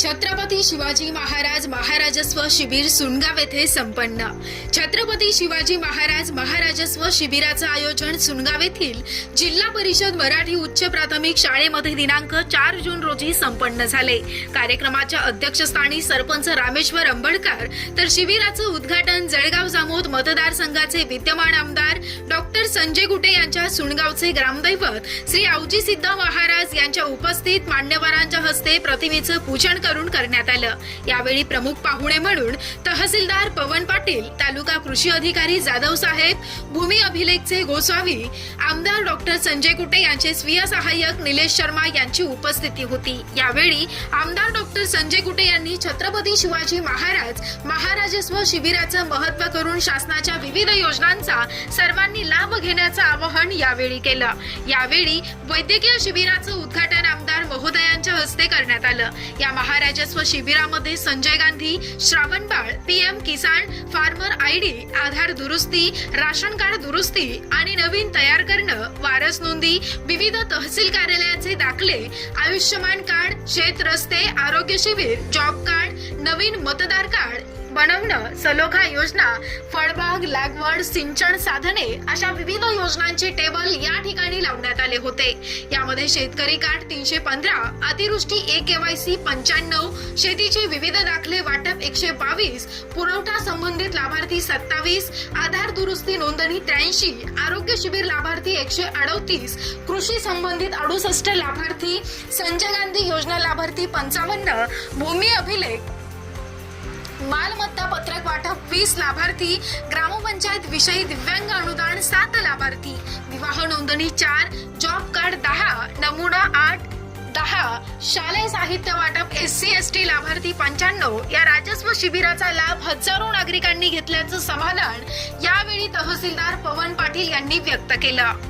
छत्रपती शिवाजी महाराज महाराजस्व शिबिर सुनगाव येथे संपन्न. छत्रपती शिवाजी महाराज महाराजस्व शिबिराचं आयोजन सुनगाव येथील जिल्हा परिषद मराठी उच्च प्राथमिक शाळेमध्ये दिनांक चार जून रोजी संपन्न झाले. कार्यक्रमाच्या अध्यक्षस्थानी सरपंच रामेश्वर अंबडकर तर शिबिराचं उद्घाटन जळगाव जामोद मतदारसंघाचे विद्यमान आमदार डॉ. संजय गुटे यांच्या सुणगावचे ग्रामदैवत श्री आवजी सिद्ध महाराज यांच्या उपस्थित मान्यवरांच्या हस्ते प्रतिमेचं पूजन करून करण्यात आलं. यावेळी प्रमुख पाहुणे म्हणून तहसीलदार पवन पाटील तालुका कृषी अधिकारी जाधव साहेब भूमी अभिलेखचे गोस्वामी आमदार डॉक्टर संजय गुटे यांचे स्वीय सहाय्यक निलेश शर्मा यांची उपस्थिती होती. यावेळी आमदार डॉक्टर संजय गुटे यांनी छत्रपती शिवाजी महाराज महाराजस्व शिबिराचं महत्त्व करून शासनाच्या विविध योजनांचा सर्व सर्वांनी लाभ घेण्याचं आवाहन यावेळी केलं. यावेळी वैद्यकीय शिबिराचं उद्घाटन आमदार महोदयांच्या हस्ते करण्यात आलं. या महाराजस्व शिबिरामध्ये Sanjay Gandhi Shravanbal PM Kisan farmer ID Aadhaar दुरुस्ती राशन कार्ड दुरुस्ती आणि नवीन तयार करणं वारस नोंदी विविध तहसील कार्यालयाचे दाखले आयुष्यमान कार्ड शेत रस्ते आरोग्य शिबिर जॉब कार्ड नवीन मतदार कार्ड बनवणं सलोखा योजना फळबाग लागवड सिंचन साधने अशा विविध योजनांचे टेबल या ठिकाणी लावण्यात आले होते. यामध्ये शेतकरी कार्ड तीनशे पंधरा अतिवृष्टी ए केवायसी पंच्याण्णव शेतीचे विविध दाखले वाटप एकशे बावीस पुरवठा संबंधित लाभार्थी सत्तावीस आधार दुरुस्ती नोंदणी त्र्याऐंशी आरोग्य शिबिर लाभार्थी एकशे अडतीस कृषी संबंधित अडुसष्ट लाभार्थी संजय गांधी योजना लाभार्थी पंचावन्न भूमी अभिलेख मालमत्ता पत्रक वाटप वीस लाभार्थी ग्रामपंचायत विषयी दिव्यांग अनुदान सात लाभार्थी. विवाह नोंदणी चार जॉब कार्ड दहा नमुना आठ दहा. शालेय साहित्य वाटप एस सी एस टी लाभार्थी पंच्याण्णव. या राजस्व शिबिराचा लाभ हजारो नागरिकांनी घेतल्याचं समाधान यावेळी तहसीलदार पवन पाटील यांनी व्यक्त केलं.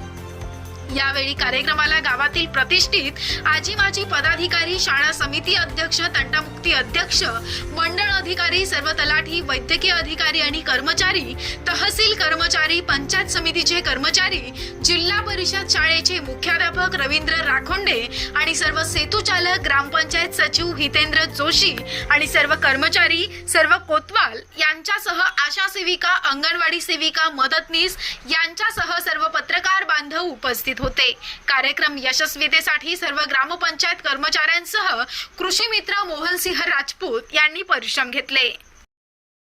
यावेळी कार्यक्रमाला गावातील प्रतिष्ठित आजी माजी पदाधिकारी शाळा समिती अध्यक्ष तंटामुक्ती अध्यक्ष मंडळ अधिकारी सर्व तलाठी वैद्यकीय अधिकारी आणि कर्मचारी तहसील कर्मचारी पंचायत समितीचे कर्मचारी जिल्हा परिषद शाळेचे मुख्याध्यापक रवींद्र राखोंडे आणि सर्व सेतूचालक ग्रामपंचायत सचिव हितेंद्र जोशी आणि सर्व कर्मचारी सर्व कोतवाल यांच्यासह आशा सेविका अंगणवाडी सेविका मदतनीस यांच्यासह उपस्थित होते. कार्यक्रम यशस्वीतेसाठी सर्व ग्रामपंचायत कर्मचाऱ्यांसह कृषी मित्र मोहनसिंह राजपूत यांनी परिश्रम घेतले.